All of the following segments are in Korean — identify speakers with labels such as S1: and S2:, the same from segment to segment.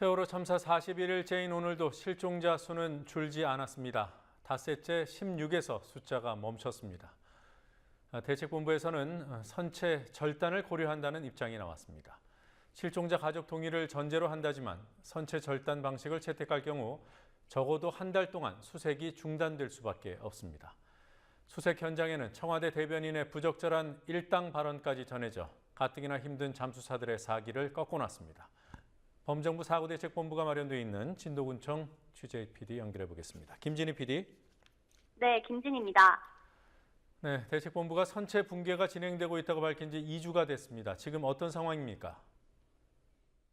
S1: 세월호 참사 41일째인 오늘도 실종자 수는 줄지 않았습니다. 닷새째 16에서 숫자가 멈췄습니다. 아, 대책본부에서는 선체 절단을 고려한다는 입장이 나왔습니다. 실종자 가족 동의를 전제로 한다지만 선체 절단 방식을 채택할 경우 적어도 한 달 동안 수색이 중단될 수밖에 없습니다. 수색 현장에는 청와대 대변인의 부적절한 일당 발언까지 전해져 가뜩이나 힘든 잠수사들의 사기를 꺾어놨습니다. 범정부 사고대책본부가 마련되어 있는 진도군청 취재 PD 연결해 보겠습니다. 김진희 PD.
S2: 네, 김진입니다.
S1: 네, 대책본부가 선체 붕괴가 진행되고 있다고 밝힌 지 2주가 됐습니다. 지금 어떤 상황입니까?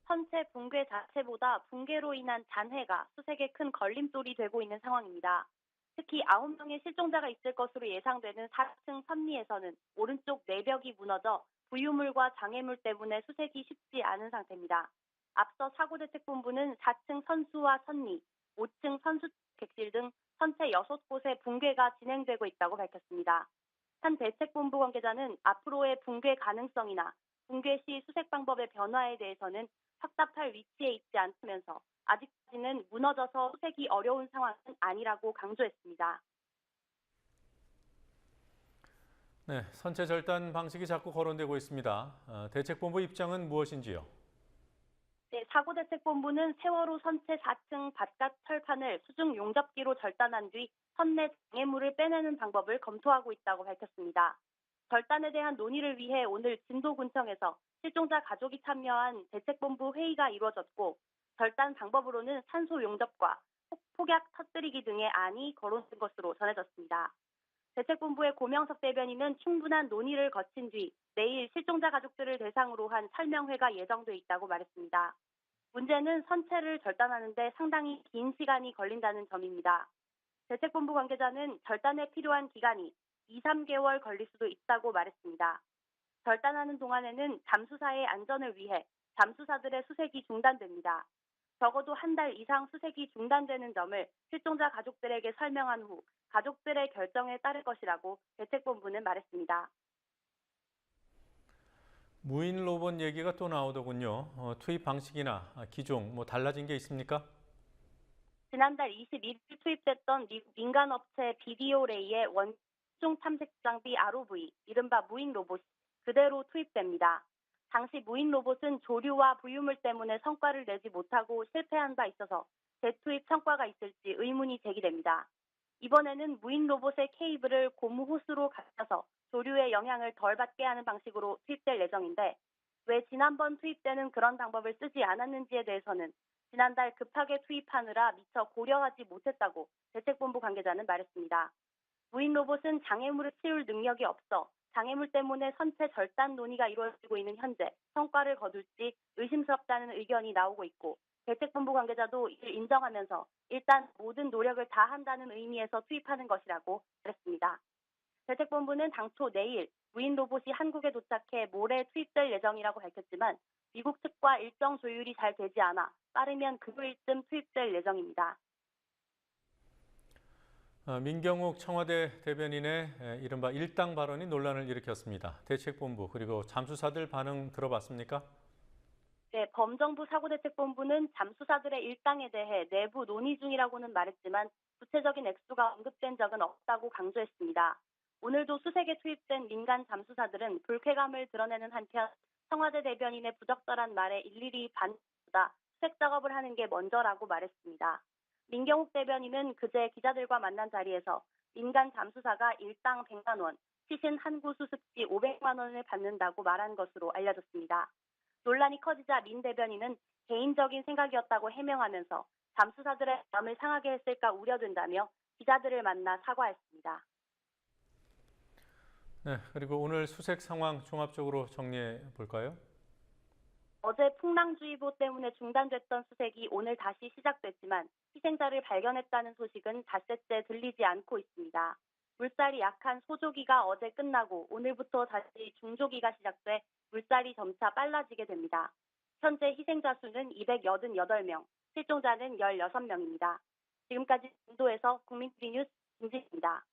S2: 선체 붕괴 자체보다 붕괴로 인한 잔해가 수색에 큰 걸림돌이 되고 있는 상황입니다. 특히 9명의 실종자가 있을 것으로 예상되는 4층 선리에서는 오른쪽 내벽이 무너져 부유물과 장애물 때문에 수색이 쉽지 않은 상태입니다. 앞서 사고대책본부는 4층 선수와 선리, 5층 선수 객실 등 선체 6곳의 붕괴가 진행되고 있다고 밝혔습니다. 한 대책본부 관계자는 앞으로의 붕괴 가능성이나 붕괴 시 수색 방법의 변화에 대해서는 확답할 위치에 있지 않으면서 아직까지는 무너져서 수색이 어려운 상황은 아니라고 강조했습니다.
S1: 네, 선체 절단 방식이 자꾸 거론되고 있습니다. 어, 대책본부 입장은 무엇인지요?
S2: 네, 사고대책본부는 세월호 선체 4층 바깥 철판을 수중 용접기로 절단한 뒤 선내 장애물을 빼내는 방법을 검토하고 있다고 밝혔습니다. 절단에 대한 논의를 위해 오늘 진도군청에서 실종자 가족이 참여한 대책본부 회의가 이루어졌고 절단 방법으로는 산소 용접과 폭약 터뜨리기 등의 안이 거론된 것으로 전해졌습니다. 대책본부의 고명석 대변인은 충분한 논의를 거친 뒤 내일 실종자 가족들을 대상으로 한 설명회가 예정돼 있다고 말했습니다. 문제는 선체를 절단하는데 상당히 긴 시간이 걸린다는 점입니다. 대책본부 관계자는 절단에 필요한 기간이 2, 3개월 걸릴 수도 있다고 말했습니다. 절단하는 동안에는 잠수사의 안전을 위해 잠수사들의 수색이 중단됩니다. 적어도 한 달 이상 수색이 중단되는 점을 실종자 가족들에게 설명한 후 가족들의 결정에 따를 것이라고 대책본부는 말했습니다.
S1: 무인 로봇 얘기가 또 나오더군요. 어, 투입 방식이나 기종 뭐 달라진 게 있습니까?
S2: 지난달 21일 투입됐던 미국 민간업체 비디오레이의 원중 탐색 장비 ROV, 이른바 무인 로봇이 그대로 투입됩니다. 당시 무인 로봇은 조류와 부유물 때문에 성과를 내지 못하고 실패한 바 있어서 재투입 성과가 있을지 의문이 제기됩니다. 이번에는 무인 로봇의 케이블을 고무 호스로 감싸서 조류의 영향을 덜 받게 하는 방식으로 투입될 예정인데 왜 지난번 투입 때는 그런 방법을 쓰지 않았는지에 대해서는 지난달 급하게 투입하느라 미처 고려하지 못했다고 대책본부 관계자는 말했습니다. 무인 로봇은 장애물을 치울 능력이 없어 장애물 때문에 선체 절단 논의가 이루어지고 있는 현재 성과를 거둘지 의심스럽다는 의견이 나오고 있고 대책본부 관계자도 이를 인정하면서 일단 모든 노력을 다한다는 의미에서 투입하는 것이라고 말했습니다. 대책본부는 당초 내일 무인 로봇이 한국에 도착해 모레 투입될 예정이라고 밝혔지만 미국 측과 일정 조율이 잘 되지 않아 빠르면 금요일쯤 투입될 예정입니다.
S1: 어, 민경욱 청와대 대변인의 이른바 일당 발언이 논란을 일으켰습니다. 대책본부 그리고 잠수사들 반응 들어봤습니까?
S2: 네, 범정부 사고대책본부는 잠수사들의 일당에 대해 내부 논의 중이라고는 말했지만 구체적인 액수가 언급된 적은 없다고 강조했습니다. 오늘도 수색에 투입된 민간 잠수사들은 불쾌감을 드러내는 한편 청와대 대변인의 부적절한 말에 일일이 반보다 수색 작업을 하는 게 먼저라고 말했습니다. 민경욱 대변인은 그제 기자들과 만난 자리에서 민간 잠수사가 일당 100만 원, 시신 한구 수습지 500만 원을 받는다고 말한 것으로 알려졌습니다. 논란이 커지자 민 대변인은 개인적인 생각이었다고 해명하면서 잠수사들의 마음을 상하게 했을까 우려된다며 기자들을 만나 사과했습니다.
S1: 네, 그리고 오늘 수색 상황 종합적으로 정리해 볼까요?
S2: 어제 풍랑주의보 때문에 중단됐던 수색이 오늘 다시 시작됐지만 희생자를 발견했다는 소식은 닷새째 들리지 않고 있습니다. 물살이 약한 소조기가 어제 끝나고 오늘부터 다시 중조기가 시작돼 물살이 점차 빨라지게 됩니다. 현재 희생자 수는 288명, 실종자는 16명입니다. 지금까지 인도에서 국민TV 뉴스 김진입니다.